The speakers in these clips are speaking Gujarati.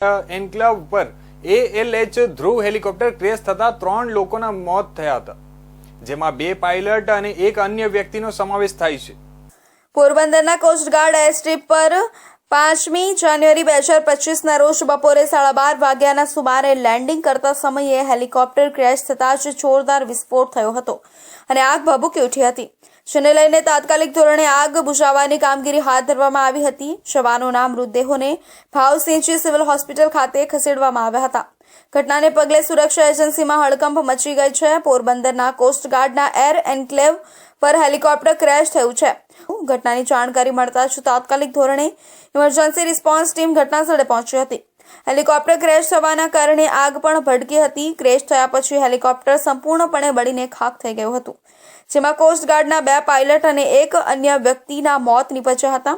એન્કલાવ પર એએલએચ ધ્રુવ હેલિકોપ્ટર ક્રેશ થતા ત્રણ લોકોના મોત થયા હતા, જેમાં બે પાયલટ અને એક અન્ય વ્યક્તિનો સમાવેશ થાય છે. પોરબંદરના કોસ્ટગાર્ડ એરસ્ટ્રીપ પર પાંચમી જાન્યુઆરી બે હજાર પચીસના રોજ બપોરે સાડા બાર વાગ્યાના સુમારે લેન્ડિંગ કરતા સમયે હેલિકોપ્ટર ક્રેશ થતાં જ જોરદાર વિસ્ફોટ થયો હતો અને આગ ભભૂકી ઉઠી હતી. જેને લઈને તાત્કાલિક ધોરણે આગ બુઝાવવાની કામગીરી હાથ ધરવામાં આવી હતી. શવાનોના મૃતદેહોને ભાવસિંહજી સિવિલ હોસ્પિટલ ખાતે ખસેડવામાં આવ્યા હતા. ઘટનાને પગલે સુરક્ષા એજન્સીમાં હડકંપ મચી ગઈ છે. પોરબંદરના કોસ્ટગાર્ડના એર એન્કલેવ પર હેલિકોપ્ટર ક્રેશ થયું છે. ઘટનાની જાણકારી મળતા જ તાત્કાલિક ધોરણે ઇમરજન્સી રિસ્પોન્સ ટીમ ઘટનાસ્થળે પહોંચી હતી. હેલિકોપ્ટર ક્રેશ થવાના કારણે આગ પણ ભડકી હતી. ક્રેશ થયા પછી હેલિકોપ્ટર સંપૂર્ણપણે બળીને ખાખ થઈ ગયું હતું. જેમાં કોસ્ટગાર્ડના બે પાયલટ અને એક અન્ય વ્યક્તિના મોત નીપજ્યા હતા.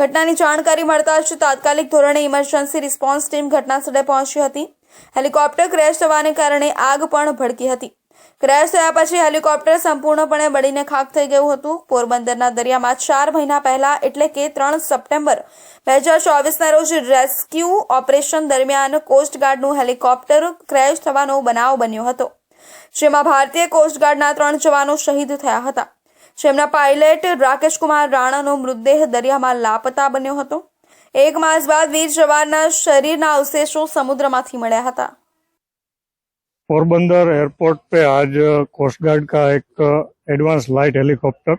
ઘટનાની જાણકારી મળતા જ તાત્કાલિક ધોરણે ઇમરજન્સી રિસ્પોન્સ ટીમ ઘટનાસ્થળે પહોંચી હતી. હેલિકોપ્ટર ક્રેશ થવાને કારણે આગ પણ ભડકી હતી. ક્રેશ થયા પછી હેલિકોપ્ટર સંપૂર્ણપણે બળીને ખાક થઈ ગયું હતું. પોરબંદરના દરિયામાં ચાર મહિના પહેલા, એટલે કે ત્રણ સપ્ટેમ્બર, બે હજાર ચોવીસના રોજ રેસ્ક્યુ ઓપરેશન દરમિયાન કોસ્ટગાર્ડનું હેલિકોપ્ટર ક્રેશ થવાનો બનાવ બન્યો હતો. જેમાં ભારતીય કોસ્ટગાર્ડના ત્રણ જવાનો શહીદ થયા હતા. જેમના પાયલટ રાકેશકુમાર રાણાનો મૃતદેહ દરિયામાં લાપતા બન્યો હતો. એક માસ બાદ વીર જવાનના શરીરના અવશેષો સમુદ્રમાંથી મળ્યા હતા. पोरबंदर एयरपोर्ट पे आज कोस्ट गार्ड का एक एडवांस लाइट हेलीकॉप्टर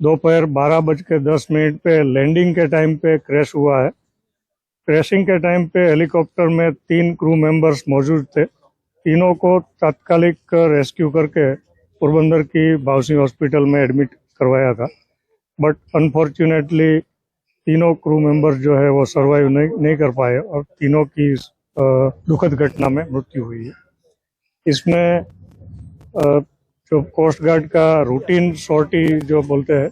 दोपहर बारह बज के दस मिनट पे लैंडिंग के टाइम पे क्रैश हुआ है। क्रैशिंग के टाइम पे हेलीकॉप्टर में तीन क्रू मेंबर्स मौजूद थे। तीनों को तात्कालिक रेस्क्यू करके पोरबंदर की भावसिंह हॉस्पिटल में एडमिट करवाया था। बट अनफॉर्चुनेटली तीनों क्रू मेंबर्स जो है वो सर्वाइव नहीं नहीं कर पाए और तीनों की दुखद घटना में मृत्यु हुई है। इसमें जो कोस्ट गार्ड का रूटीन सॉर्टी जो बोलते हैं,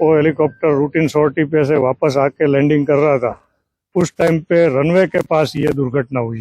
वो हेलीकॉप्टर रूटीन सॉर्टी पे से वापस आके लैंडिंग कर रहा था। उस टाइम पे रनवे के पास ये दुर्घटना हुई।